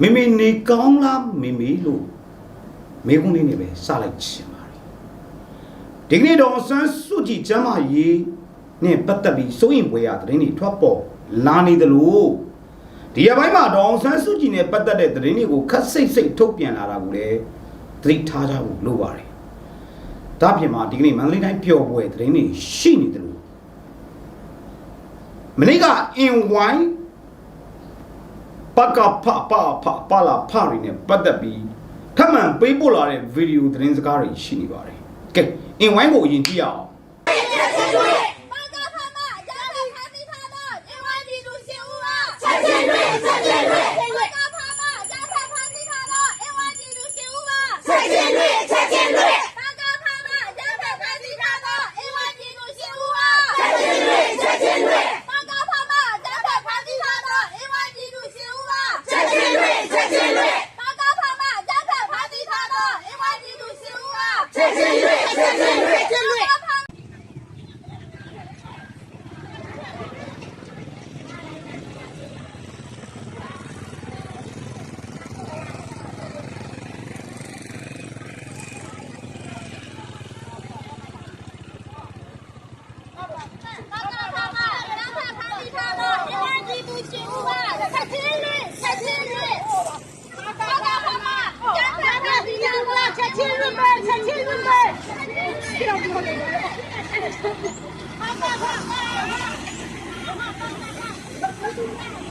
မိမိနေကောင်းလားမိမိလို့မေကုန်းလေးနဲ့ပဲစလိုက်ချင်ပါတယ်ဒီကနေ့တော့ဆန်းစုကြည်ကျမ်းမာရေးနဲ့ပတ်သက်ပြီးစိုးရင်ပွဲရသတင်းတွေထွက်ပေါ်လာနေသလိုဒီရပိုင်းမှာတော့ဆန်းစုကြည်နဲ့ပတ်သက်တဲ့သတင်းတွေကိုခက်စိတ်စိတ်ထုတ်ပြန်လာတာကိုလည်းသတိထားကြဖို့လိုပါတယ်ဒါပြင်မှာဒီကနေ့မန္တလေးတိုင်းပျော်ပွဲသတင်းတွေရှိနေတယ်လို့မနေ့ကအင်ဝိုင်း ပကဖပဖပလာဖရီနဲ့ပတ်သက်ပြီးထပ်မံပေးပို့လာတဲ့ဗီဒီယိုသတင်းစကားတွေရှိနေပါတယ်ကဲအင်ဝိုင်းကိုအရင်ကြည့်ရအောင်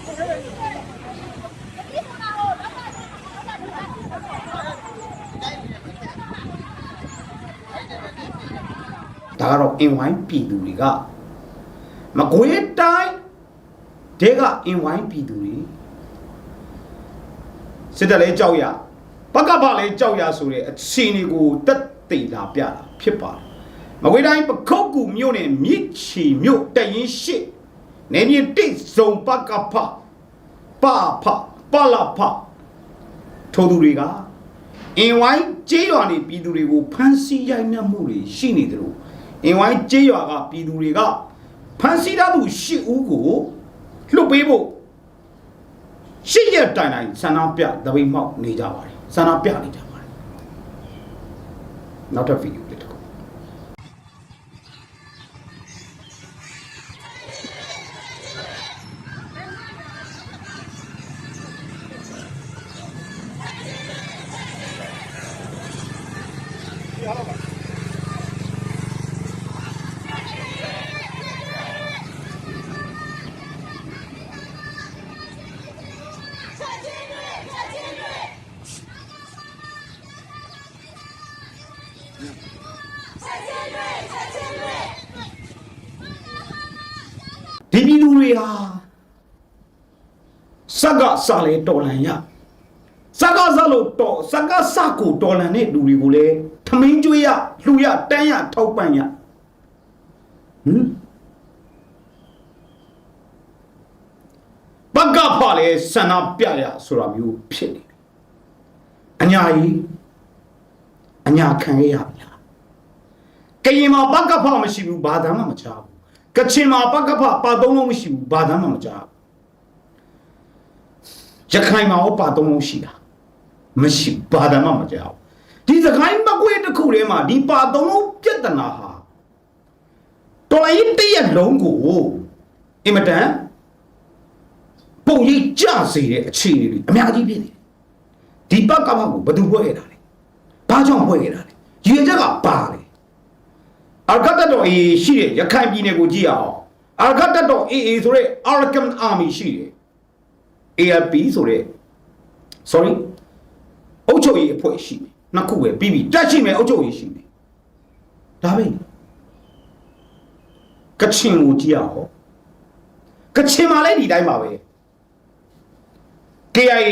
ဒါကတော့အင်ဝိုင်းပြည်သူတွေကမကွေးတိုင်းတဲကအင်ဝိုင်းပြည်သူတွေစစ်တပ်လဲကြောက်ရပကပလဲကြောက်ရဆိုတဲ့အခြေအနေကိုတက်သိလာပြတာဖြစ်ပါတယ်မကွေးတိုင်းပခုတ်ကူမြို့နယ်မြစ်ချီမြို့တရင်ရှိနေမြေတိတ်စုံပကပ ပဖပလာဖထိုသူတွေကအင်ဝိုင်းကျေးရွာနေပြည်သူတွေကိုဖမ်းဆီးရိုက်နှက်မှုတွေရှိနေတယ်လို့အင်ဝိုင်းကျေးရွာကပြည်သူတွေကဖမ်းဆီးထားသူ၈ဦးကိုလွတ်ပေးဖို့ရှစ်ရက်တိုင်တိုင်ဆန္ဒပြတပိတ်မောက်နေကြပါတယ်ဆန္ဒပြနေကြပါတယ်နောက်ထပ်ဗီဒီယို တွေဟာစက်ကစလဲတော်လန်ရစက်ကစလို့တော်စက်ကစကိုတော်လန်တဲ့လူတွေကိုလည်းထမင်းကျွေးရလှူရတန်းရထောက်ပံ့ရဟမ်ဘကဖာလဲဆန္ဒပြရဆိုတာမျိုးဖြစ်နေတယ်အညာကြီးအညာခံရရပြီလားကရင်မှာပကဖမရှိဘူးဘာသာမှမချဘူး ကချင်မှာပကဖပါသုံးလုံးမရှိဘူးဘာသာမှမချဘူးရခိုင်မှာရောပါသုံးလုံးရှိတာမရှိဘူးဘာသာမှမချဘူးဒီစကိုင်းမကွေးတစ်ခုထဲမှာဒီပါသုံးလုံးပြဿနာဟာတော်လိုင်းတည့်ရလုံးကိုအင်မတန်ပုံရိပ်ကြစေတဲ့အခြေအနေတွေအများကြီးဖြစ်နေတယ်ဒီပကဖကိုဘယ်သူဖွဲ့ခဲ့တာလဲဘာကြောင့်ဖွဲ့ခဲ့တာလဲရည်ရချက်ကပါလေ အာရကတတော်အေးရှိတဲ့ရခိုင်ပြည်နယ်ကိုကြည့်ရအောင်အာရကတတော်အေးအေးဆိုတဲ့ Arakan Army ရှိတယ် ARP ဆိုတဲ့ sorry အုတ်ချုပ်ရေးအဖွဲ့ရှိတယ်နှစ်ခုပဲပြီးပြီတက်ရှိမယ်အုတ်ချုပ်ရေးရှိမယ်ဒါပဲကချင်ကိုကြည့်ရအောင်ကချင်မှာလည်းဒီတိုင်းပါပဲ KIA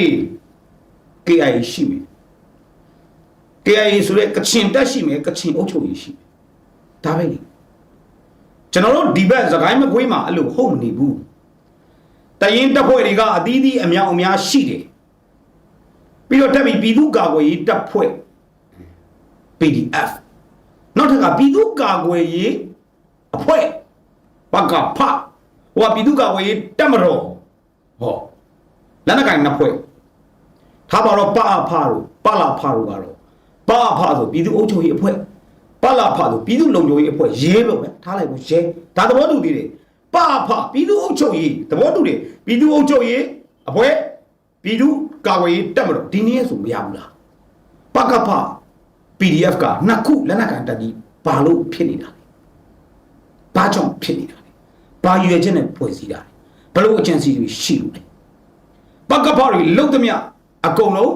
KIA ရှိမယ် KIA ဆိုတဲ့ကချင်တက်ရှိမယ်ကချင်အုတ်ချုပ်ရေးရှိမယ် ဒါပဲလေကျွန်တော်တို့ဒီဘက်သခိုင်းမကွေးမှာအဲ့လိုဟုတ်မနေဘူးတရင်တပ်ဖွဲ့တွေကအသီးသီးအမြောက်အများရှိတယ်ပြီးတော့တက်ပြီးပြည်သူ့ကာကွယ်ရေးတပ်ဖွဲ့ PDF နောက်ထပ်ကပြည်သူ့ကာကွယ်ရေးအဖွဲ့ပကဖဟိုကပြည်သူ့ကာကွယ်ရေးတပ်မတော်ဟောလက်နက်ကင်နှစ်ဖွဲ့ထားပါတော့ပအဖတို့ပလာဖတို့ကတော့ပအဖဆိုပြည်သူ့အုပ်ချုပ်ရေးအဖွဲ့ ပလာဖဆိုပြည်သူ့လုံခြုံရေးအဖွဲ့ရဲလို့ပဲထားလိုက်ဘူးရဲဒါသဘောတူသေးတယ်ပအဖပြည်သူ့အုပ်ချုပ်ရေးသဘောတူတယ်ပြည်သူ့အုပ်ချုပ်ရေးအဖွဲ့ပြည်သူ့ကာကွယ်ရေးတက်မလို့ဒီနေ့ဆိုမရဘူးလားပကဖ PDF ကနှစ်ခုလက်နက်ကန်တက်ကြီးဘာလို့ဖြစ်နေတာလဲဘာကြောင့်ဖြစ်နေတာလဲဘာရွယ်ချက်နဲ့ဖွဲ့စည်းတာလဲဘလို့အကြံစီတွေရှိလို့လဲပကပတွေလုံသမျှအကုန်လုံး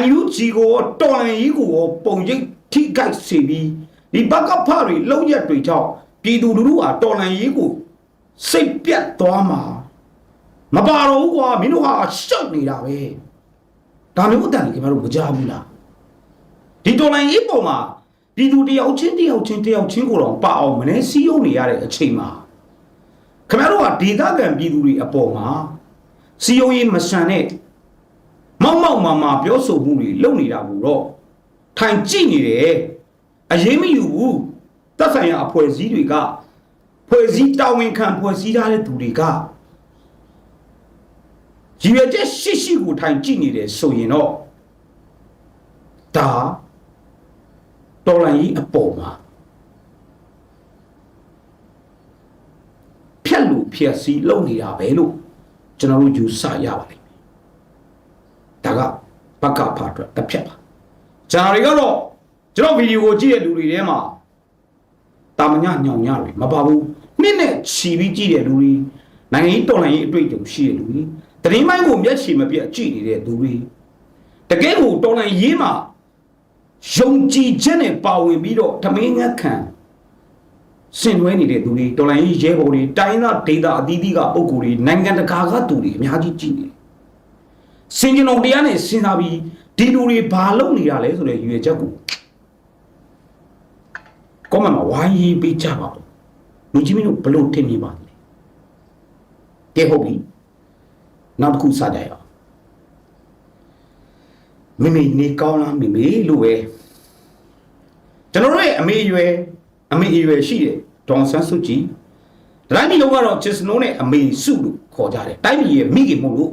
NUG ကိုရောတော်လန်ကြီးကိုရောပုံရိပ် ထိခိုက်စေပြီးဒီပကပတွေလုံရက်တွေကြောင့်ပြည်သူလူထုဟာတော်လန်ကြီးကိုစိတ်ပြတ်သွားမှာမပါတော့ဘူးကွာမင်းတို့ဟာရှောက်နေတာပဲဒါမျိုးအတန်ကြီးကျွန်တော်တို့မကြဘူးလားဒီတော်လန်ကြီးပုံမှာပြည်သူတယောက်ချင်းတယောက်ချင်းတယောက်ချင်းကိုတော့ပအောင်မနေစည်းရုံးနေရတဲ့အချိန်မှာခင်ဗျားတို့ကဒေသခံပြည်သူတွေအပေါ်မှာစီယုံရေးမဆန်တဲ့မောက်မောက်မာမာပြောဆိုမှုတွေလုပ်နေတာကိုတော့ ထိုင်ကြည့်နေတယ်အရေးမယူဘူးသက်ဆိုင်ရာအဖွဲ့အစည်းတွေကဖွဲ့စည်းတာဝန်ခံဖွဲ့စည်းထားတဲ့သူတွေကရည်ရွယ်ချက်ရှိရှိကိုထိုင်ကြည့်နေတယ်ဆိုရင်တော့ဒါတော်လိုင်းကြီးအပေါ်မှာဖြက်လို့ဖြက်စီးလုပ်နေတာပဲလို့ကျွန်တော်တို့ယူဆရပါလိမ့်မယ်ဒါကဘက်ကဖာအတွက်တစ်ဖြတ်ပါ ကျွန်တော်တွေကတော့ကျွန်တော်ဗီဒီယိုကိုကြည့်တဲ့လူတွေထဲမှာတာမညညောင်ညတွေမပါဘူးနှစ်နဲ့ချီပြီးကြည့်တဲ့လူတွေနိုင်ငံရေးတော်လှန်ရေးအတွေ့အကြုံရှိတဲ့လူတွေတရင်မိုင်းကိုမျက်ခြေမပြတ်ကြည့်နေတဲ့လူတွေတကယ်ကိုတော်လှန်ရေးမှာယုံကြည်ချက်နဲ့ပါဝင်ပြီးတော့ဓမင်းငတ်ခံဆင်နွှဲနေတဲ့သူတွေတော်လိုင်းကြီးရဲဘော်တွေတိုင်းသားဒေတာအသီးသီးကပုံကိုယ်တွေနိုင်ငံတကာကသူတွေအများကြီးကြည့်နေတယ်။စင်ကြင်တော်တရားနဲ့စဉ်းစားပြီး ဒီလူတွေဘာလုပ်နေရလဲဆိုတဲ့ရည်ရွယ်ချက်ကိုကောမန်မှာဝိုင်းရေးပေးကြပါဦး။လူကြီးမင်းတို့ဘလို့ထင်နေပါလဲ။ကဲဟုတ်ပြီ။နောက်တစ်ခုစကြရအောင်။မိမိနေကောင်းလားမိမိလို့ပဲကျွန်တော်တို့ရဲ့အမေအရွယ်အမေအရွယ်ရှိတယ်ဒေါန်ဆန်းစုကြည်တိုင်းပြည်လုံးကတော့ချစ်စနိုးနဲ့အမေစုလို့ခေါ်ကြတယ်တိုင်းပြည်ရဲ့မိခင်မို့လို့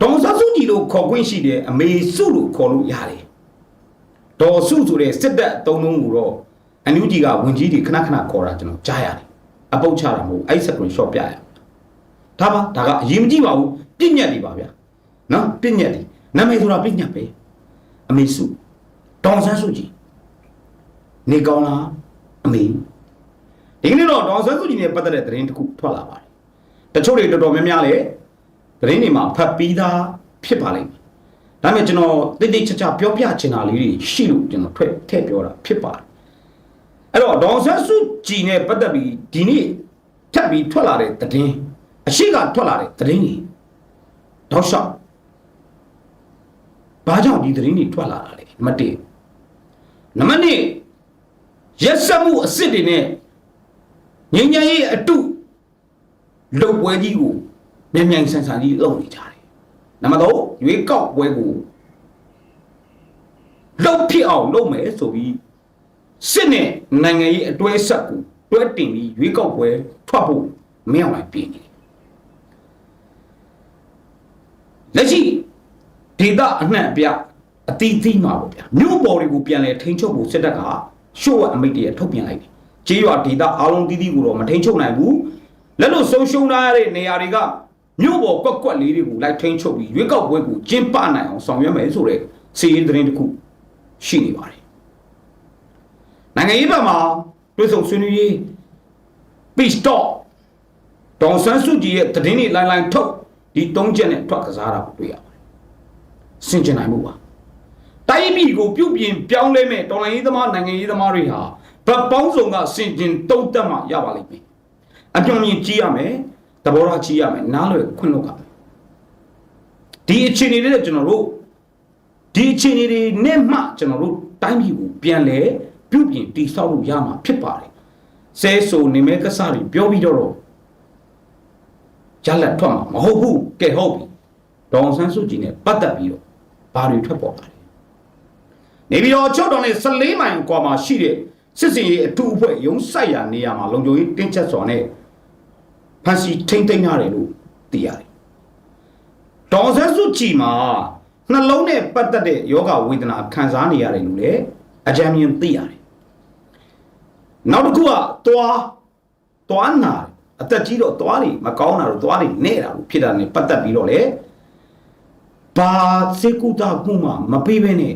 ဒေါန်ဆန်းစုကြည်လို့ခေါ်ခွင့်ရှိတယ်အမေစုလို့ခေါ်လို့ရတယ်ဒေါ်စုဆိုတဲ့စစ်တပ်အသုံးလုံးကိုတော့အန်ယူဂျီကဝင်ကြီးတွေခဏခဏခေါ်တာကျွန်တော်ကြားရတယ်အပုတ်ချတာမဟုတ်အဲ့စကွန်ရှော့ပြရဒါပါဒါကအရေးမကြီးပါဘူးပြည့်ညက်တွေပါဗျာနော်ပြည့်ညက်တွေနာမည်ဆိုတာပြည့်ညက်ပဲအမေစုဒေါန်ဆန်းစုကြည်နေကောင်းလားအမေဒီကနေ့တော့ဒေါအောင်ဆန်းစုကြည်နဲ့ပတ်သက်တဲ့သတင်းတစ်ခုထွက်လာပါတယ်တချို့တွေတော်တော်များများလည်း သတင်းတွေမှာဖတ်ပြီးသားဖြစ်ပါလိမ့်မယ်ဒါပေမဲ့ကျွန်တော်တိတ်တိတ်ချာချာပြောပြချင်တာလေးတွေရှိလို့ကျွန်တော်ထွက်ထည့်ပြောတာဖြစ်ပါတယ်အဲ့တော့ဒေါအောင်ဆန်းစုကြည်နဲ့ပတ်သက်ပြီးဒီနေ့ထပ်ပြီးထွက်လာတဲ့သတင်းအရှိကထွက်လာတဲ့သတင်းတွေတောက်လျှောက်ဘာကြောင့်ဒီသတင်းတွေထွက်လာတာလဲနံပါတ်1နံပါတ်2ရက်စက်မှုအစ်စ်တွေနဲ့ငញ្ញရေးအတုလုတ်ပွဲကြီးကို မြန်မြန်ဆန်ဆန်ကြီးလုပ်နေကြတယ်။နံပါတ်3ရွေးကောက်ပွဲကိုလုတ်ဖြစ်အောင်လုပ်မယ်ဆိုပြီးစစ်နဲ့နိုင်ငံရေးအတွဲဆက်ကိုတွဲတင်ပြီးရွေးကောက်ပွဲထွက်ဖို့မင်းအောင်လိုက်ပြင်နေတယ်။လက်ရှိဒေတာအနှံ့အပြအတီးသီးမှာပေါ့ဗျာမြို့ပေါ်တွေကိုပြန်လဲထိန်းချုပ်ဖို့စစ်တပ်ကရှို့ဝအမိတ်တရထုတ်ပြန်လိုက်တယ်။ကြေးရွာဒေသအားလုံးတီးတီးကိုတော့မထိန်ချုပ်နိုင်ဘူး။လက်လို့ဆုံးရှုံးထားရတဲ့နေရာတွေက မြို့ပေါ်ကွက်ကွက်လေးတွေကိုလိုက်ထိန်ချုပ်ပြီးရွေးကောက်ပွဲကိုကျင်းပနိုင်အောင်ဆောင်ရွက်မယ်ဆိုတဲ့စီရင်သတင်းတစ်ခုရှိနေပါတယ်။နိုင်ငံရေးဘက်မှာတွဲဆုံဆွေးနွေးရေး peace talk ဒေါန်ဆန်းစုကြည်ရဲ့သတင်းတွေလိုင်းလိုင်းထုတ်ဒီသုံးချက်နဲ့ထွက်ကစားတာကိုတွေ့ရပါတယ်။စင်ကြင်နိုင်မှုပါ။တိုင်းပြည်ကိုပြုတ်ပြင်ပြောင်းလဲမဲ့တော်လှန်ရေးသမားနိုင်ငံရေးသမားတွေဟာဗတ်ပေါင်းစုံကစင်ကျင်တုံ့တက်မှရပါလိမ့်မယ်။အပြုံမြင်ကြီးရမယ်။ သဘောထားကြီးရမယ်။နားလွယ်ခွင့်လို့ကမယ်။ဒီအခြေအနေတွေနဲ့ကျွန်တော်တို့ဒီအခြေအနေတွေနဲ့မှကျွန်တော်တို့တိုင်းပြည်ကိုပြန်လဲပြုတ်ပြင်တည်ဆောက်လို့ရမှာဖြစ်ပါတယ်။ဆဲဆိုနေမဲ့ကစားတွေပြောပြီးတော့တော့ရလက်ထွက်မှာမဟုတ်ဘူး။ကဲဟုတ်ပြီ။ဒေါအောင်ဆန်းစုကြည်နဲ့ပတ်သက်ပြီးတော့ဘာတွေထွက်ပေါ်လာလဲ နေပြီးတော့ချုပ်တော်နဲ့14မိုင်กว่าမှာရှိတဲ့စစ်စင်ရေးအထူးအဖွဲ့ရုံးဆိုင်ရာနေရာမှာလုံခြုံရေးတင်းကျပ်စွာနဲ့ ဖန်စီထိမ့်သိမ်းရတယ်လို့သိရတယ်။ဒေါ်ဆန်းစုစုကြည်မှာနှလုံးနဲ့ပတ်သက်တဲ့ယောဂဝေဒနာခံစားနေရတယ်လို့လေအကြမ်းမြင်သိရတယ်နောက်တစ်ခုကသွားသွားနာအသက်ကြီးတော့သွားတွေမကောင်းတာတော့သွားတွေနဲ့တာလို့ဖြစ်တာ ਨੇ ပတ်သက်ပြီးတော့လေဘာစေကုတာကုမှမပေးဘဲနဲ့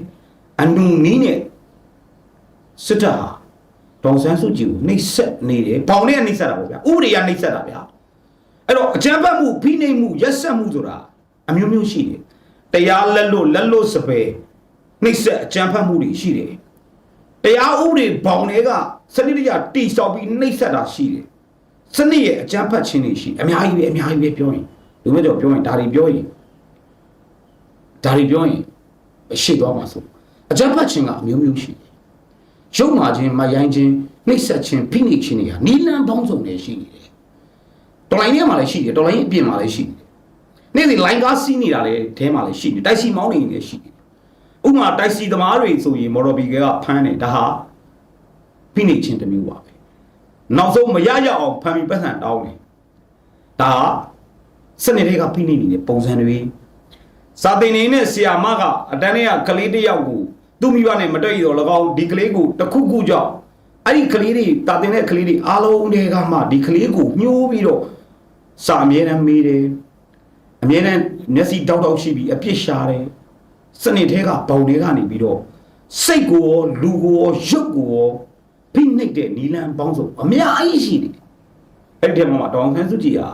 အနုနီးနဲ့စစ်တပ်ဟာဒေါန်ဆန်းစုကြည်ကိုနှိပ်စက်နေတယ်ဘောင်နဲ့နှိပ်စက်တာပေါ့ဗျာဥပဒေကနှိပ်စက်တာဗျာ အဲ့တော့အကြမ်းဖက်မှုဖိနှိပ်မှုရက်စက်မှုဆိုတာအမျိုးမျိုးရှိတယ်တရားလက်လို့လက်လို့စပယ်နှိပ်စက်အကြမ်းဖက်မှုတွေရှိတယ်တရားဥပဒေဘောင်တွေကစနစ်တကျတိဆောက်ပြီးနှိပ်စက်တာရှိတယ်စနစ်ရဲ့အကြမ်းဖက်ခြင်းတွေရှိအများကြီးပဲအများကြီးပဲပြောရင်လူမျိုးတော့ပြောရင်ဒါတွေပြောရင်ဒါတွေပြောရင်ရှေ့သွားမှာဆိုအကြမ်းဖက်ခြင်းကအမျိုးမျိုးရှိတယ်ရုပ်မာခြင်းမယိုင်းခြင်းနှိပ်စက်ခြင်းဖိနှိပ်ခြင်းတွေကနီလန်ပေါင်းစုံတွေရှိနေတယ် တော်လိုင်းထဲမှာလည်းရှိတယ်တော်လိုင်းအပြင်မှာလည်းရှိတယ်နေ့စဉ်လိုင်းကားစီးနေတာလည်းအဲမှာလည်းရှိတယ်တိုက်စီမောင်းနေနေလည်းရှိတယ်ဥပမာတိုက်စီသမားတွေဆိုရင်မော်တော်ဘီကဖမ်းတယ်ဒါဟာဖိနှိပ်ခြင်းတစ်မျိုးပါပဲနောက်ဆုံးမရရအောင်ဖမ်းပြီးပတ်စံတောင်းတယ်ဒါဟာစနေတွေကဖိနှိပ်နေတဲ့ပုံစံတွေစာသင်နေတဲ့ဆီယာမကအတန်းထဲကကလေးတစ်ယောက်ကိုသူ့မိဘနဲ့မတွေ့ရတော့၎င်းဒီကလေးကိုတစ်ခုခုကြောင့် အဲ့ဒီကလေးတွေတာတင်တဲ့ကလေးတွေအားလုံးတွေကမှဒီကလေးကိုညှိုးပြီးတော့စာအမြဲတမ်းမေးတယ်အမြဲတမ်းမျက်စိတောက်တောက်ရှိပြီးအပြစ်ရှာတယ်စနစ်ထဲကဘောင်တွေကနေပြီးတော့စိတ်ကိုရောလူကိုရောရုပ်ကိုရောဖိနှိပ်တဲ့နီလန်ပေါင်းစုံအများကြီးရှိတယ်အဲ့ဒီထဲမှာတောင်ခန်းစုကြည်ဟာ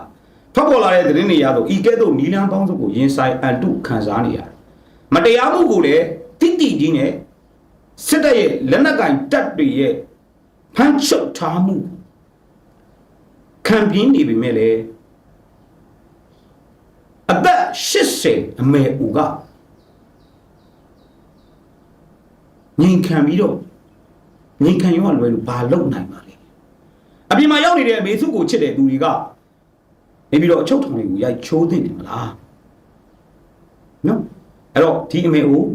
ထွက်ပေါ်လာတဲ့သတင်းတွေရတော့ဤကဲ့သို့နီလန်ပေါင်းစုံကိုရင်ဆိုင်အန်တုခံစားနေရတယ်မတရားမှုကိုလည်းတိတိကြီးနဲ့စစ်တပ်ရဲ့လက်နက်ကင်တပ်တွေရဲ့ ဖမ်းချုပ်ထားမှုခံပြင်းနေပြီမဲ့လေအသက်80အမေဦးကငင်ခံပြီးတော့ငင်ခံရောလွယ်လို့ဘာလုပ်နိုင်ပါလဲအပြင်မှာရောက်နေတဲ့အမေစုကိုချစ်တဲ့သူတွေကနေပြီးတော့အချုပ်ထောင်တွေကိုရိုက်ချိုးသိနေမလားနော်အဲ့တော့ဒီအမေဦး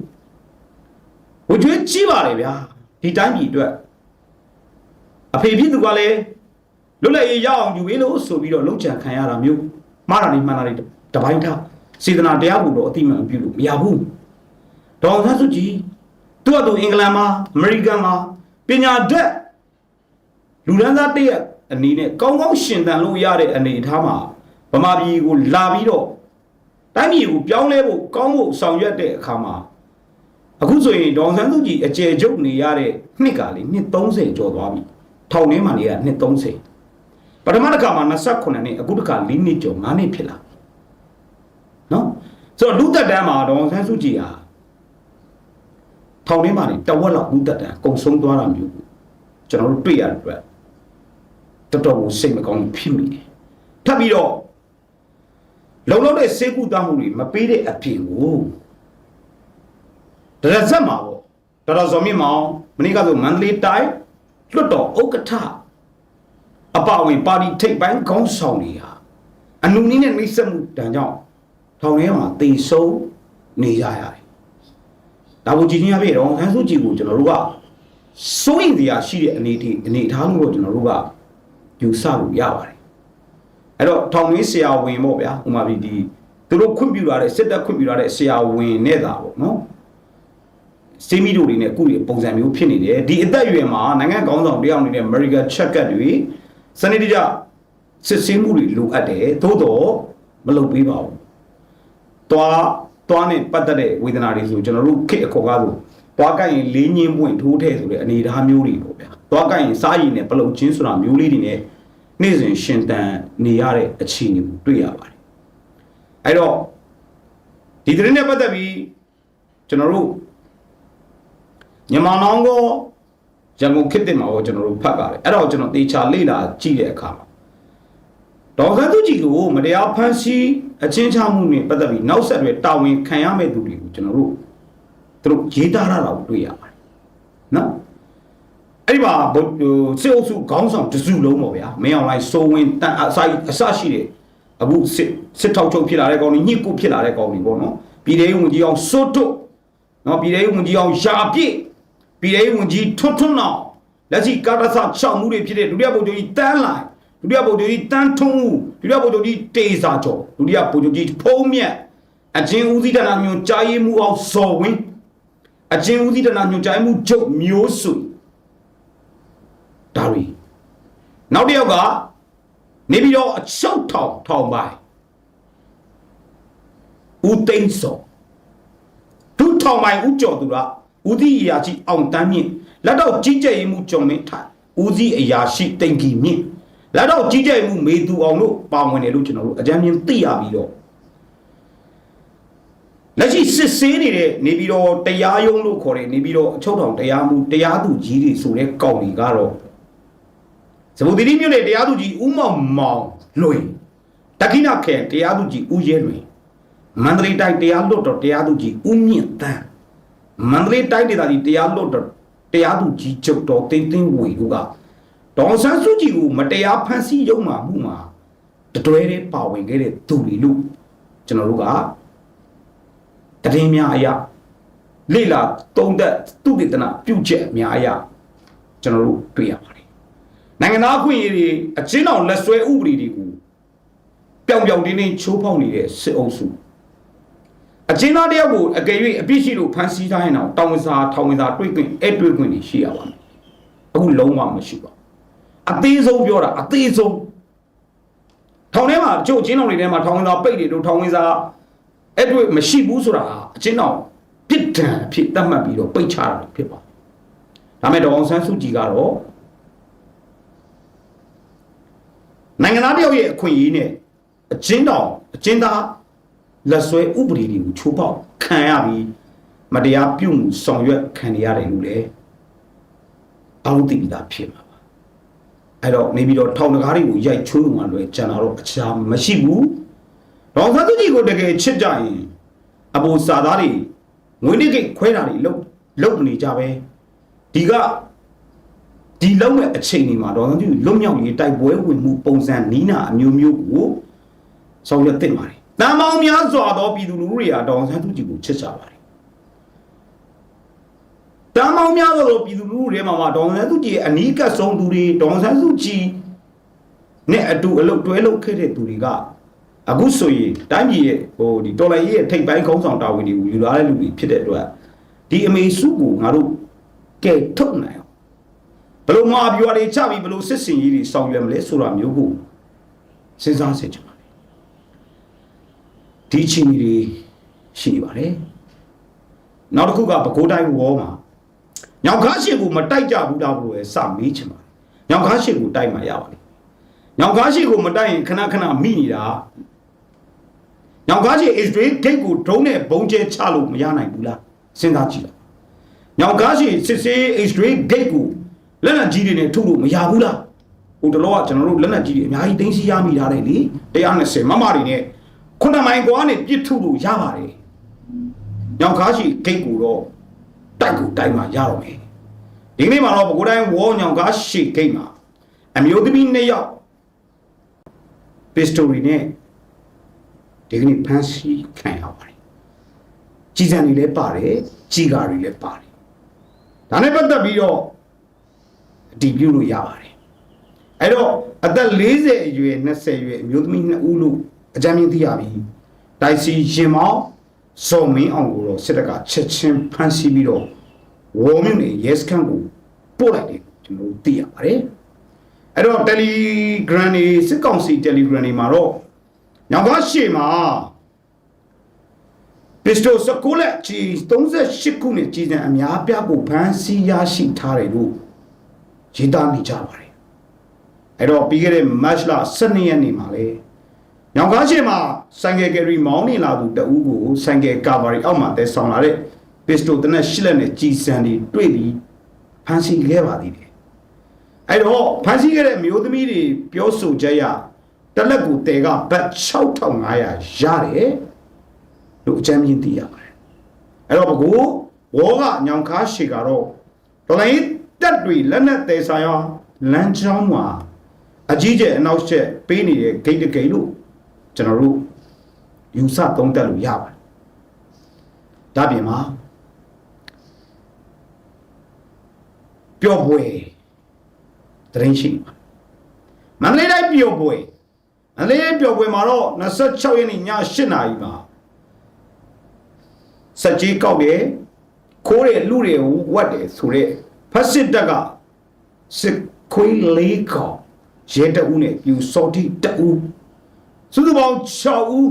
ဝကြွေးကြီးပါလေဗျာဒီတိုင်းပြည်အတွက် အဖေဖြစ်သူကလည်းလွတ်လပ်ရေးရအောင်ယူပေးလို့ဆိုပြီးတော့လုံချံခံရတာမျိုးမှားတာနေမှန်တာတွေတပိုင်းထားစေတနာတရားကိုတော့အတိမန်ပြုလို့မရဘူးဒေါအောင်ဆန်းစုကြည်သူ့အတူအင်္ဂလန်မှာအမေရိကန်မှာပညာတတ်လူလန်းသားတရက်အနေနဲ့ကောင်းကောင်းရှင်သန်လို့ရတဲ့အနေအထားမှာဗမာပြည်ကိုလာပြီးတော့တိုင်းပြည်ကိုပြောင်းလဲဖို့ကောင်းဖို့ဆောင်ရွက်တဲ့အခါမှာအခုဆိုရင်ဒေါအောင်ဆန်းစုကြည်အကျယ်ချုပ်နေရတဲ့နှစ်ကလေနှစ်30ကျော်သွားပြီ ထောင်ထဲမှာနေရနှစ်30ပထမတစ်ခါမှာ28နှစ်အခုတစ်ခါ4နှစ်ကျော်5နှစ်ဖြစ်လာနော်ဆိုတော့လူသက်တန်းမှာဒေါအောင်ဆန်းစုကြည်ဟာထောင်ထဲမှာနေတဝက်လောက်လူသက်တန်းကုံဆုံးသွားတာမျိုးကိုကျွန်တော်တို့တွေ့ရတဲ့အတွက်တော်တော်ကိုစိတ်မကောင်းဖြစ်မိတယ်ထပ်ပြီးတော့လုံလောက်တဲ့စေကူတမှုတွေမပေးတဲ့အပြင်ကိုတရဇက်မှာပေါ့တော်တော်စော်မြင့်မောင်မနေ့ကဆိုမန္တလေးတိုင်း လွတ်တော်ဥက္ကဋ္ဌအပဝင်ပါတီထိပ်ပိုင်းခေါင်းဆောင်တွေဟာအနုနည်းနဲ့နှိမ့်ဆက်မှုတန်ကြောင့်ထောင်ထဲမှာတေဆုံးနေကြရတယ်ဒါကိုကြည်ချင်းရပြည့်တော့ဟန်စုကြည်ကိုကျွန်တော်တို့ကစိုးရင်တရားရှိတဲ့အနေဒီအနေအထားလို့တော့ကျွန်တော်တို့ကယူဆလို့ရပါတယ်အဲ့တော့ထောင်လေးဆရာဝင်ပေါ့ဗျာဥမာပြီးဒီသူတို့ခွင့်ပြုလာတဲ့စစ်တပ်ခွင့်ပြုလာတဲ့ဆရာဝင်နဲ့တာပေါ့နော် စေမီတို့တွေနဲ့အခုတွေပုံစံမျိုးဖြစ်နေတယ်ဒီအသက်အရွယ်မှာနိုင်ငံကောင်းဆောင်တယောက်နေတဲ့ America Check-up တွေစနစ်တကျစစ်ဆေးမှုတွေလိုအပ်တယ်သို့တော့မလုပ်ပေးပါဘူးသွားသွားနဲ့ပတ်သက်တဲ့ဝေဒနာတွေဆိုကျွန်တော်တို့ခေတ်အခေါ်ကားဆိုသွားကြရင်လေးညင်းပွင့်ထိုးထဲဆိုတဲ့အနေအထားမျိုးတွေပေါ့ဗျာသွားကြရင်စားရည်နဲ့ပလုံချင်းဆိုတာမျိုးလေးတွေနဲ့နေ့စဉ်ရှင်တန်နေရတဲ့အခြေအနေကိုတွေ့ရပါတယ်အဲ့တော့ဒီသတင်းနဲ့ပတ်သက်ပြီးကျွန်တော်တို့ မြန်မာနောင်ကောရန်ကုန်ခေတ်တင်မှာကိုကျွန်တော်တို့ဖတ်ပါတယ်အဲ့တော့ကျွန်တော်တေချာလေ့လာကြည့်တဲ့အခါမှာဒေါ်စန်းသူကြီးကိုမတရားဖမ်းဆီးအချင်းချမှုနဲ့ပတ်သက်ပြီးနောက်ဆက်တွဲတာဝန်ခံရမယ့်သူတွေကိုကျွန်တော်တို့သူတို့ရေးသားရတာကိုတွေ့ရပါတယ်နော်အဲ့ဒီမှာဘုဟိုစစ်အုပ်စုခေါင်းဆောင်တစုလုံးပေါ့ဗျာမင်းအောင်လိုင်းစိုးဝင်တန်အစာအစရှိတယ်အခုစစ်စစ်ထောက်ချုပ်ဖြစ်လာတဲ့ကောင်တွေညစ်ကုဖြစ်လာတဲ့ကောင်တွေပေါ့နော်ပြည်ထောင်ဝင်ကြီးအောင်စိုးတုတ်နော်ပြည်ထောင်ဝင်ကြီးအောင်ရှာပြည့် ပြည်ထောင်ဝင်ကြီးထွတ်ထွန်းအောင်လက်ရှိကာတဆ6မှုတွေဖြစ်တဲ့ဒုတိယဗိုလ်ချုပ်ကြီးတန်းလိုက်ဒုတိယဗိုလ်ချုပ်ကြီးတန်းထုံးဦးဒုတိယဗိုလ်ချုပ်ကြီးတေစာကျော်ဒုတိယဗိုလ်ချုပ်ကြီးဖုံးမြတ်အချင်းဦးစီးဌာနညွှန်ကြားရေးမှုအောင်ဇော်ဝင်းအချင်းဦးစီးဌာနညွှန်ကြားရေးမှုချုပ်မျိုးစုဒါရီနောက်တစ်ယောက်ကနေပြီးတော့အချုပ်ထောင်ထောင်ပိုင်းဦးသိန်းစောဒုထောင်ပိုင်းဦးကျော်သူက ဦးစီးအရာရှိအောင်တန်းမြင့်လက်တော့ကြီးကြပ်ရေးမှုကျော်မင်းထိုင်ဦးစီးအရာရှိတိန်ကြီးမြင့်လက်တော့ကြီးကြပ်ရေးမှုမေသူအောင်တို့ပါဝင်တယ်လို့ကျွန်တော်တို့အကြမ်းမြင်သိရပြီးတော့လက်ရှိစစ်ဆေးနေတဲ့နေပြီးတော့တရားရုံးလို့ခေါ်တယ်နေပြီးတော့အချုပ်ထောင်တရားမှုတရားသူကြီးတွေဆိုတဲ့ကောက်တွေကတော့သဘုတ်တိမြို့နယ်တရားသူကြီးဦးမောင်မောင်လွင်တက္ကိနခဲတရားသူကြီးဦးရဲလွင်မန္တလေးတိုင်းတရားလွတ်တော်တရားသူကြီးဦးမြင့်တန်း မန္တလေးတိုင်းဒေသကြီးတရားလွတ်တော်တရားသူကြီးချုပ်တော်တင်းတင်းဝေတို့ကဒေါန်ဆန်းစုကြည်ကိုမတရားဖန်ဆီးရုံမှာမှုမှာတတွဲတဲ့ပါဝင်ခဲ့တဲ့သူတွေလို့ကျွန်တော်တို့ကတရင်များအရာလိလာတုံးသက်သူတေသနာပြုချက်အများအရာကျွန်တော်တို့တွေ့ရပါတယ်နိုင်ငံသားအခွင့်အရေးတွေအချင်းအောင်လက်ဆွဲဥပဒေတွေကိုပြောင်ပြောင်တင်းတင်းချိုးဖောက်နေတဲ့စစ်အုပ်စု အချင်းသားတယောက်ကိုအကယ်၍အပြစ်ရှိလို့ဖမ်းဆီးထားရင်တော့တောင်ဝင်စာထောင်ဝင်စာတွေ့ခွင့်အဲ့တွေ့ခွင့်တွေရှိရပါမယ်အခုလုံးဝမရှိပါဘူးအသေးဆုံးပြောတာအသေးဆုံးထောင်ထဲမှာအချို့အချင်းတော်တွေထဲမှာထောင်ဝင်စာပိတ်တွေတို့ထောင်ဝင်စာအဲ့တွေ့မရှိဘူးဆိုတာအချင်းတော်ပြစ်ဒဏ်အဖြစ်သတ်မှတ်ပြီးတော့ပိတ်ချတာဖြစ်ပါတယ်။ဒါမဲ့ဒေါအောင်ဆန်းစုကြည်ကတော့နိုင်ငံသားတယောက်ရဲ့အခွင့်အရေးနဲ့အချင်းတော်အချင်းသား လက်ဆွဲဥပဒေတွေကိုချိုးဖောက်ခံရပြီးမတရားပြုမှုဆောင်ရွက်ခံရရတယ်လို့လည်းအောက်သိပြီးသားဖြစ်မှာပါ။အဲ့တော့နေပြီးတော့ထောင်တကားတွေကိုရိုက်ချိုးမှလွယ်ကျန်တာတော့အခြားမရှိဘူး။ဒေါက်တာသူကြီးကိုတကယ်ချစ်ကြရင်အဘူစာသားတွေငွေနေကိတ်ခွဲတာတွေလုံးလုံးမနေကြပဲဒီကဒီလုံးရဲ့အချိန်ဒီမှာဒေါက်တာသူကြီးလွတ်မြောက်ရေးတိုက်ပွဲဝင်မှုပုံစံနီးနာအမျိုးမျိုးကိုဆောင်ရွက်တင်ပါတယ် တန်ပေါင်းများစွာသောပြည်သူလူထုတွေကဒေါက်တာသူကြီးကိုချစ်ကြပါတယ်တန်ပေါင်းများစွာသောပြည်သူလူထုတွေမှာမှာဒေါက်တာသူကြီးရဲ့အနီးကပ်ဆုံးသူတွေဒေါက်တာသူကြီးနဲ့အတူအလုပ်တွဲလုပ်ခဲ့တဲ့သူတွေကအခုဆိုရင်တိုင်းပြည်ရဲ့ဟိုဒီတော်လိုင်းရဲ့ထိပ်ပိုင်းခေါင်းဆောင်တာဝန်တွေကိုယူလာတဲ့လူတွေဖြစ်တဲ့အတွက်ဒီအမေစုကိုငါတို့ကဲထုတ်နိုင်အောင်ဘယ်လိုမှအပြောရည်ချပြီးဘယ်လိုစစ်စင်ရေးတွေဆောင်ရွက်မလဲဆိုတာမျိုးကိုစဉ်းစားစေချင်ပါ တယ်ဒီချင်းတွေရှိနေပါတယ်နောက်တစ်ခုကပဲခူးတိုင်းဝေါ်မှာညောင်ကားရှင်ကိုမတိုက်ကြဘူးလားဘလို့ပဲစမေးချင်ပါတယ်ညောင်ကားရှင်ကိုတိုက်မှရပါလိမ့်ညောင်ကားရှင်ကိုမတိုက်ရင်ခဏခဏမိနေတာ။ညောင်ကားကြီး Israel gate ကို drone နဲ့ဘုံကျဲချလို့မရနိုင်ဘူးလား။စဉ်းစားကြည့်လိုက်။ညောင်ကားကြီးစစ်စေး Israel gate ကိုလက်နက်ကြီးတွေနဲ့ထုတ်လို့မရဘူးလား။ဟိုတလောကကျွန်တော်တို့လက်နက်ကြီးတွေအများကြီးတင်းစီရမိထားတယ်လေ။120မမတွေနဲ့ ခုနမိုင်ကွာနဲ့ပြစ်ထုတ်လို့ရပါတယ်။ညောင်ကားကြီး gate ကိုတော့တိုက်ကိုတိုက်မှရတော့မယ်။ဒီနေ့မှာတော့ပဲခူးတိုင်းဝေါ်ညောင်ကားရှိ gate မှာအမျိုးသမီးနှစ်ယောက် pistol တွေနဲ့ဒီကနေ့ဖန်ဆီးခံရပါတယ်။ကြီးစံတွေလည်းပါတယ်ကြီးကာတွေလည်းပါတယ်။ဒါနဲ့ပတ်သက်ပြီးတော့အတည်ပြုလို့ရပါတယ်။အဲ့တော့အသက်40အရွယ်20ရွယ်အမျိုးသမီး2ဦးလို့ အကြမ်းမြင်သိရပြီ။တိုက်စီရင်မောင်းစော်မင်းအောင်ကိုတော့စစ်တပ်ကချက်ချင်းဖမ်းဆီးပြီးတော့ဝေါ်မြင့်နေရဲစခန်းကိုပို့လိုက်တယ်ကျွန်တော်တို့သိရပါတယ်။အဲ့တော့ Telegram တွေစစ်ကောင်စီ Telegram တွေမှာတော့ညောင်ကားရှေ့မှာပစ္စတို19လက်ကြီး38ခုနဲ့ကြီးစံအများပြားကိုဖမ်းဆီးရရှိထားတယ်လို့ရေးသားနေကြပါတယ်အဲ့တော့ပြီးခဲ့တဲ့ match လ12ရက်နေ့မှာလေညော င်ကားရှေ့မှာဆိုင်ကယ်ကယ်ရီမောင်းနေလာသူတအူးကိုဆိုင်ကယ်ကာဗာရီအောက်မှာတဲဆောင်လာတဲ့ပစ္စတိုတနက်8လက်နဲ့ကြီးစံတွေတွေ့ပြီးဖမ်းဆီးခဲ့ပါသေးတယ်အဲ့တော့ဖမ်းဆီးခဲ့တဲ့မျိုးသမီးတွေပြောဆိုချက်ရတက်လက်ကိုတဲကဘတ်6500ရတယ်လို့အကြမ်းမြင်သိရပါတယ်အဲ့တော့ဘကိုဝေါကညောင်ခါရှေကတော့တော်လိုင်းတက်တွေလက်နက်တဲဆိုင်ရောလမ်းကြောင်းမှာအကြီးကျယ်အနောက်ချက်ပေးနေတဲ့ဂိတ်တကိတ်လို့ ကျွန်တော်တို့ယူဆသုံးသပ်လို့ရပါတယ်ဒါပြင်မှာပျော့ပွဲတရင်ရှိပါမန္တလေးတိုင်းပျော့ပွဲအလေးပျော်ပွဲမှာတော့26ရက်နေ့ည8နာရီမှာစက်ကြီးကောက်တယ်ခိုးတယ်လူတွေကိုဝတ်တယ်ဆိုတဲ့ဖက်စစ်တပ်ကစစ်ခွေးလေးကောင်ရဲတအူးနဲ့ပြူစော်တီတအူး စုစုပေါင်း6ဦး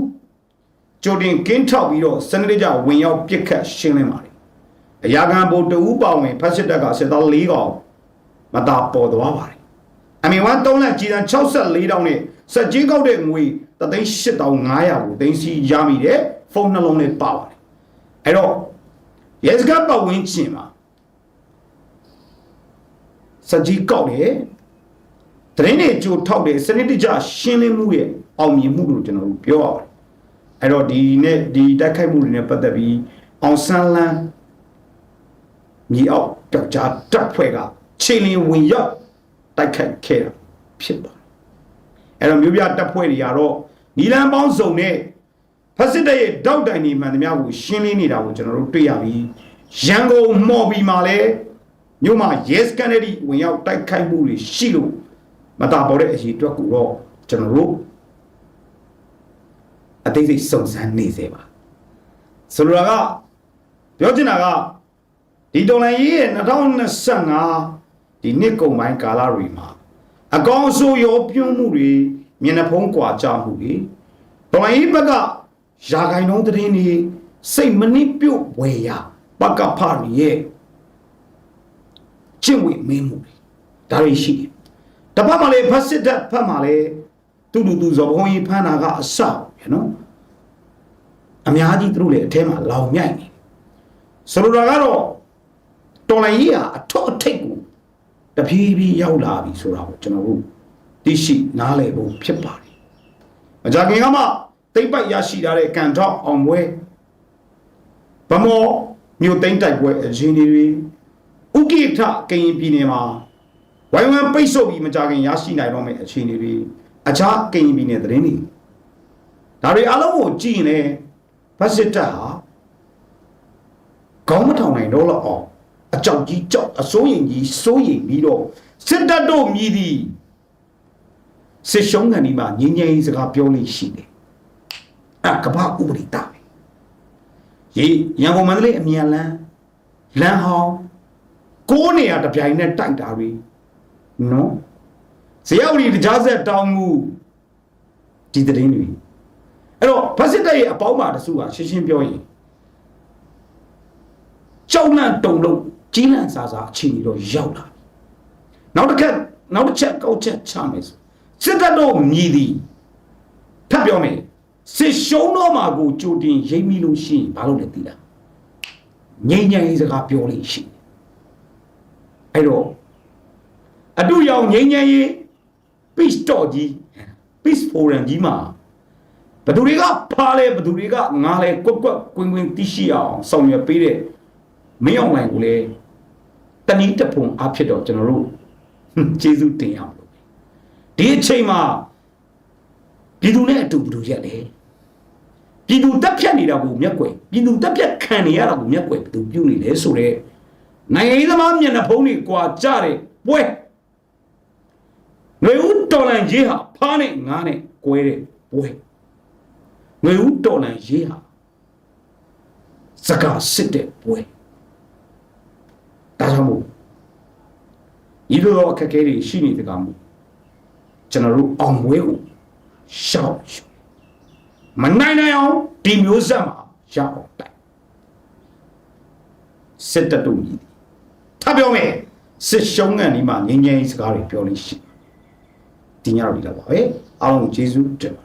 ကြိုတင်ကင်းထောက်ပြီးတော့စနစ်တကျဝင်ရောက်ပစ်ခတ်ရှင်းလင်းပါတယ်အရာခံဗိုလ်တအူးပါဝင်ဖက်စစ်တပ်ကစစ်သား၄ကောင်မတာပေါ်သွားပါတယ်အမေဝမ်3လက်ကြီးတန်း64တောင်းနဲ့စက်ကြီးကောက်တဲ့ငွေ38500ကိုသိန်းစီရမိတဲ့ဖုန်းနှလုံးနဲ့ပါပါတယ်အဲ့တော့ရဲစခန်းပတ်ဝန်းကျင်မှာစက်ကြီးကောက်တယ်တရင်တွေကြိုထောက်တယ်စနစ်တကျရှင်းလင်းမှုရဲ့ အောင်မြင်မှုလို့ကျွန်တော်တို့ပြောရပါတယ်အဲ့တော့ဒီနဲ့ဒီတိုက်ခိုက်မှုတွေနဲ့ပတ်သက်ပြီးအောင်ဆန်းလန်းညီအောက်တောက်ကြားတပ်ဖွဲ့ကခြေလင်းဝင်ရောက်တိုက်ခိုက်ခဲ့တာဖြစ်ပါတယ်အဲ့တော့မြို့ပြတပ်ဖွဲ့တွေကတော့နီလန်ပေါင်းစုံနဲ့ဖက်စစ်တပ်ရဲ့တောက်တိုင်နေမှန်သမျှကိုရှင်းလင်းနေတာကိုကျွန်တော်တို့တွေ့ရပြီးရန်ကုန်မော်ဘီမှာလည်းမြို့မှာ yes canary ဝင်ရောက်တိုက်ခိုက်မှုတွေရှိလို့မတာပေါ်တဲ့အရေးအတွက်ကိုတော့ကျွန်တော်တို့ အသေးစိတ်စုံစမ်းနေစေပါဆိုလိုတာကပြောချင်တာကဒီတော်လိုင်းရေးရဲ့2025ဒီနှစ်ကုန်ပိုင်းကာလတွေမှာအကောင်အဆိုးရောပြုံးမှုတွေမျက်နှာဖုံးကွာကြမှုတွေတော်လိုင်းရေးဘက်ကယာဂိုင်နှုံးသတင်းတွေစိတ်မနစ်ပြုတ်ဝယ်ရပကဖရီရဲ့ကျင့်ဝတ်မင်းမှုတွေဒါတွေရှိတယ်တပတ်မှလည်းဖတ်စစ်တဲ့ဖတ်မှလည်းတူတူတူဇော်ဘုံကြီးဖမ်းတာကအ စရနော်အများကြီးသူတို့လည်းအထဲမှာလောင်မြိုက်နေတယ်ဆိုလိုတာကတော့တော်လိုင်းကြီးဟာအထောက်အထိတ်ကိုတဖြည်းဖြည်းရောက်လာပြီဆိုတာကိုကျွန်တော်တို့သိရှိနားလည်ဖို့ဖြစ်ပါတယ်မကြခင်ကမှတိတ်ပိုက်ရရှိထားတဲ့ကန်ထောက်အောင်ပွဲဗမောမြို့သိမ်းတိုက်ပွဲအရင်တွေဥကိထကရင်ပြည်နယ်မှာဝိုင်းဝန်းပိတ်ဆို့ပြီးမကြခင်ရရှိနိုင်တော့မယ့်အခြေအနေတွေအခြားကရင်ပြည်နယ်သတင်းတွေ ဒါတွေအလုံးကိုကြည့်ရင်လည်းဖက်စစ်တပ်ဟာခေါင်းမထောင်နိုင်တော့လောက်အောင်အကြောက်ကြီးကြောက်အစိုးရင်ကြီးစိုးရင်ပြီးတော့စစ်တပ်တို့မြည်သည်စစ်ရှုံးကန်ဒီမှာငင်းငယ်စကားပြောလို့ရှိတယ်အကဘာဥပဒေတာပဲရေရန်ကုန်မန္တလေးအမြန်လန်းလမ်းဟောင်းကိုးနေရတပြိုင်နဲ့တိုက်တာတွေနော်ဇေယျဝတီတကြားဆက်တောင်းမှုဒီသတင်းတွေ အဲ့တော့ဖက်စစ်တပ်ရဲ့အပေါင်းပါတစုကရှင်းရှင်းပြောရင်ကြောက်လန့်တုံလို့ကြီးလန့်စားစားအခြေအနေတော့ရောက်လာပြီနောက်တစ်ခါနောက်တစ်ချက်ကောက်ချက်ချမယ်ဆိုစစ်တပ်တို့မြည်သည်ထပ်ပြောမယ်စစ်ရှုံးတော့မှာကိုကြိုတင်ရိပ်မိလို့ရှိရင်ဘာလို့လဲသိလားငိမ့်ညံရေးစကားပြောလို့ရှိတယ်အဲ့တော့အတူရောင်ငိမ့်ညံရေး peace talk ကြီး peace forum ကြီးမှာ ဘသူတွေကဖားလဲဘသူတွေကငါလဲကွက်ကွက်ကွင်းကွင်းသိရှိအောင်ဆောင်ရွက်ပေးတဲ့မင်းအောင်လိုင်ကိုလည်းတနည်းတစ်ပုံအဖြစ်တော့ကျွန်တော်တို့ဟွန်းကျေးဇူးတင်ရအောင်လို့ဒီအချိန်မှာပြည်သူနဲ့အတူဘယ်သူရက်လဲပြည်သူတက်ဖြတ်နေတာကိုမျက်ကွယ်ပြည်သူတက်ဖြတ်ခံနေရတာကိုမျက်ကွယ်ဘယ်သူပြုနေလဲဆိုတော့နိုင်ငံရေးသမားမျက်နှာဖုံးတွေကွာကြတဲ့ပွဲငွေဦးတော်လန်ရေးဟာဖားနဲ့ငားနဲ့ကွဲတဲ့ပွဲ ငွေဦးတော်လန်ရေးဟာစကားစစ်တဲ့ပွဲဒါကြောင့်မို့ဤလိုသောအခက်အခဲတွေရှိနေတဲ့ကောင်မို့ကျွန်တော်တို့အောင်ပွဲကိုရှောက်ရှုမနိုင်နိုင်အောင်ဒီမျိုးဆက်မှာရအောင်တိုက်စစ်တပ်တို့ကြီးထပ်ပြောမယ်စစ်ရှုံးကန်ဒီမှာငင်းငင်းစကားတွေပြောလို့ရှိတယ်ဒီညတော့ဒီတော့ပါပဲအားလုံးကိုကျေးဇူးတင်ပါတယ်